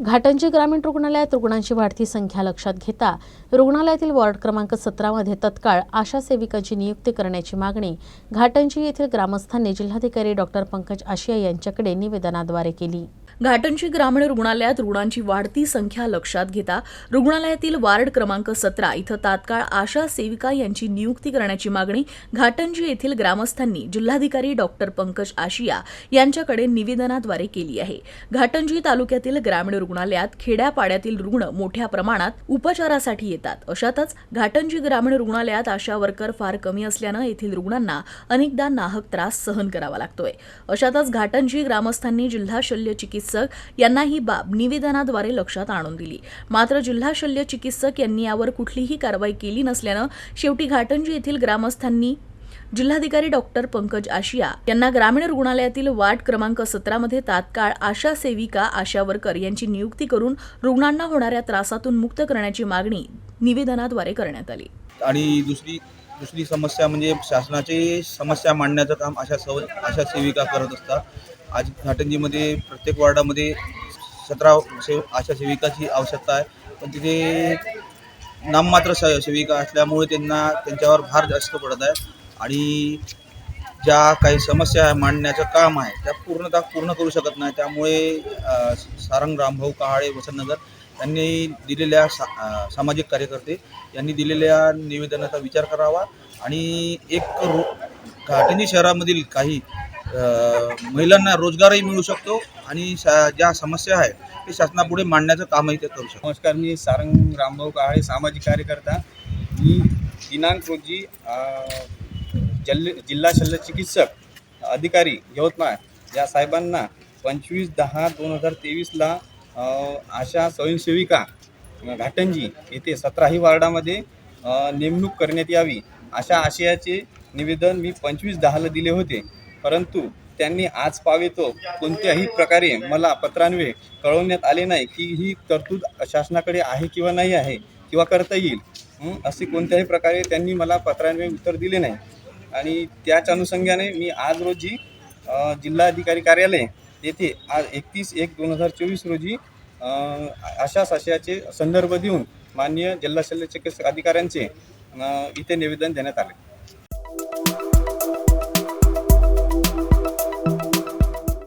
घाटंजी ग्रामीण रुग्णालयात रुग्णांची वाढती संख्या लक्षात घेता रुग्णालयातील वॉर्ड क्रमांक सतरामध्ये तत्काळ आशा सेविकांची नियुक्ती करण्याची मागणी घाटंजी येथील ग्रामस्थांनी जिल्हाधिकारी डॉक्टर पंकज आशिया यांच्याकडे निवेदनाद्वारे केली. घाटंजी ग्रामीण रुग्णालयात रुग्णांची वाढती संख्या लक्षात घेता रुग्णालयातील वार्ड क्रमांक सतरा इथं तात्काळ आशा सेविका यांची नियुक्ती करण्याची मागणी घाटंजी येथील ग्रामस्थांनी जिल्हाधिकारी डॉक्टर पंकज आशिया यांच्याकडे निवेदनाद्वारे केली आहे. घाटंजी तालुक्यातील ग्रामीण रुग्णालयात खेड्यापाड्यातील रुग्ण मोठ्या प्रमाणात उपचारासाठी येतात. अशातच घाटंजी ग्रामीण रुग्णालयात आशा वर्कर फार कमी असल्यानं येथील रुग्णांना अनेकदा नाहक त्रास सहन करावा लागतोय. अशातच घाटंजी ग्रामस्थांनी जिल्हा शल्य चिकित्सा चिकित्सक यांना ही बाब निवेदनाद्वारे लक्षात आणून दिली. मात्र जिल्हा शल्य चिकित्सक यांनी यावर कुठलीही कारवाई केली नसल्यानं शेवटी घाटंजी येथील ग्रामस्थांनी जिल्हाधिकारी डॉक्टर पंकज आशिया यांना ग्रामीण रुग्णालयातील वार्ड क्रमांक सतरामध्ये तात्काळ आशा सेविका आशा वर्कर यांची नियुक्ती करून रुग्णांना होणाऱ्या त्रासातून मुक्त करण्याची मागणी निवेदनाद्वारे करण्यात आली. आणि दुसरी दुसरी समस्या म्हणजे शासनाची समस्या मांडण्याचं काम आशा सव आशा सेविका करत असतात. आज घाटंजीमध्ये प्रत्येक वॉर्डामध्ये सतरा सेव अशा सेविकाची आवश्यकता आहे. पण तिथे नाममात्र स सेविका असल्यामुळे त्यांना त्यांच्यावर भार जास्त पडत आहे. आणि ज्या काही समस्या आहे मांडण्याचं काम आहे त्या पूर्णतः पूर्ण करू शकत नाही. त्यामुळे सारंग रामभाऊ कहाळे वसंतनगर यांनी दिलेल्या सा सामाजिक कार्यकर्ते यांनी दिलेल्या निवेदनाचा विचार करावा. आणि एक रो घाटंजी शहरामधील काही महिलांना रोजगारही मिळू शकतो आणि शा ज्या समस्या आहे ते शासनापुढे मांडण्याचं कामही ते करू शकतो नमस्कार मी सारंग रामभाऊ काळे सामाजिक कार्यकर्ता. मी दिनांक रोजी जल जिल्हा शल्य चिकित्सक अधिकारी यवतमाळ या साहेबांना पंचवीस दहा दोन हजार तेवीसला आशा स्वयंसेविका घाटंजी येथे सतराही वार्डामध्ये नेमणूक करण्यात यावी अशा आशयाचे निवेदन मी पंचवीस दहाला दिले होते. परंतु त्यांनी आज पावेतो कोणत्याही प्रकारे मला पत्रान्वये कळवण्यात आले नाही की ही तरतूद शासनाकडे आहे किंवा नाही आहे किंवा करता येईल असे कोणत्याही प्रकारे त्यांनी मला पत्रान्वये उत्तर दिले नाही. आणि त्याच अनुषंगाने मी आज रोजी जिल्हाधिकारी कार्यालय येथे आज एकतीस एक दोन हजार चोवीस रोजी अशा साशयाचे संदर्भ देऊन माननीय जिल्हा शल्य चिकित्सक अधिकाऱ्यांचे इथे निवेदन देण्यात आले.